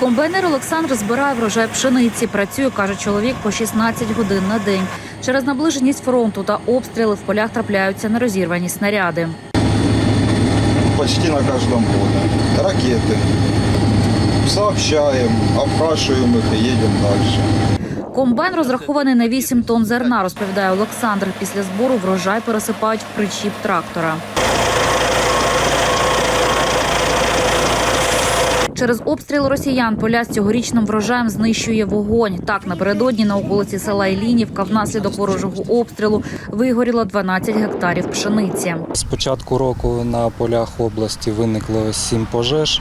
Комбайнер Олександр збирає врожай пшениці. Працює, каже чоловік, по 16 годин на день. Через наближеність фронту та обстріли в полях трапляються нерозірвані снаряди. почти на каждом поле. Ракеты. Сообщаем, опрашиваем их и едем дальше. Комбайн розрахований на 8 тонн зерна, розповідає Олександр. Після збору врожай пересипають в причіп трактора. Через обстріл росіян поля з цьогорічним врожаєм знищує вогонь. Так, напередодні на околиці села Ілінівка внаслідок ворожого обстрілу вигоріло 12 гектарів пшениці. З початку року на полях області виникло сім пожеж.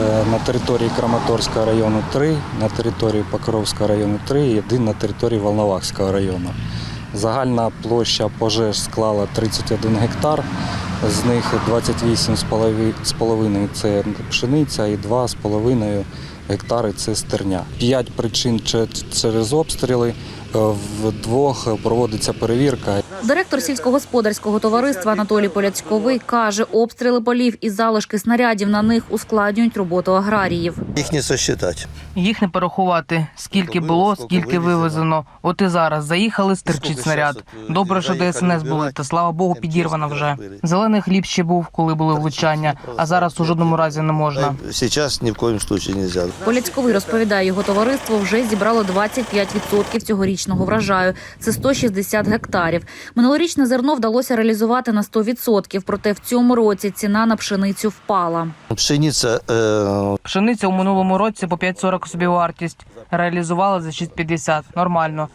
Е, На території Краматорського району 3, на території Покровського району 3 і один на території Волновахського району. Загальна площа пожеж склала 31 гектар, з них 28,5 це пшениця і 2,5 гектари це стерня. П'ять причин че- через обстріли, е, в двох проводиться перевірка. Директор сільськогосподарського товариства Анатолій Поляцьковий каже, обстріли полів і залишки снарядів на них ускладнюють роботу аграріїв. Їх не сосчитать. Їх не порахувати, скільки було, скільки вивезено. От і зараз заїхали, стерчить снаряд. Добре, що ДСНС були, та слава Богу, підірвано вже. Зелений хліб ще був, коли були влучання, а зараз у жодному разі не можна. Сейчас ни в коем случае нельзя. Поляцьковий розповідає, його товариство вже зібрало 25% цьогорічного врожаю. Це 160 гектарів. Минулорічне зерно вдалося реалізувати на 100%, проте в цьому році ціна на пшеницю впала. Пшениця е, Пшениця у минулому році по 5,40 собівартість. Реалізували за 6,50. Нормально.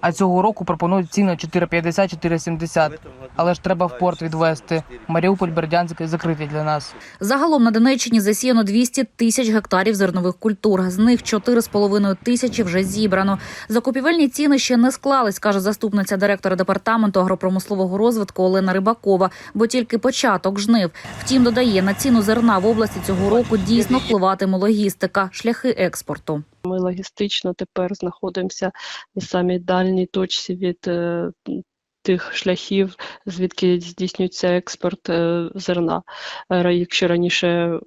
А цього року пропонують ціну 4,50-4,70. Але ж треба в порт відвести. Маріуполь, Бердянськ закриті для нас. Загалом на Донеччині засіяно 200 тисяч гектарів зернових культур. З них 4,5 тисячі вже зібрано. Закупівельні ціни ще не склались, каже заступниця директора департаменту агропромислового розвитку Олена Рибакова, бо тільки початок жнив. Втім, додає, на ціну зерна в області цього року дійсно впливатиме логістика, шляхи експорту. Ми логістично тепер знаходимося на самій дальній точці від е, тих шляхів, звідки здійснюється експорт е, зерна. Е, Якщо раніше е,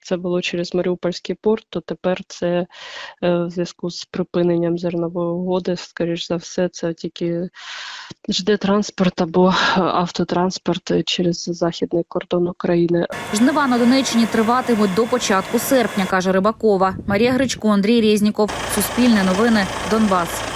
це було через Маріупольський порт, то тепер це в зв'язку з припиненням зернової угоди, скоріш за все, це тільки жде транспорт або автотранспорт через західний кордон України. Жнива на Донеччині триватимуть до початку серпня, каже Рибакова. Марія Гречко, Андрій Резніков. Суспільне новини. Донбас.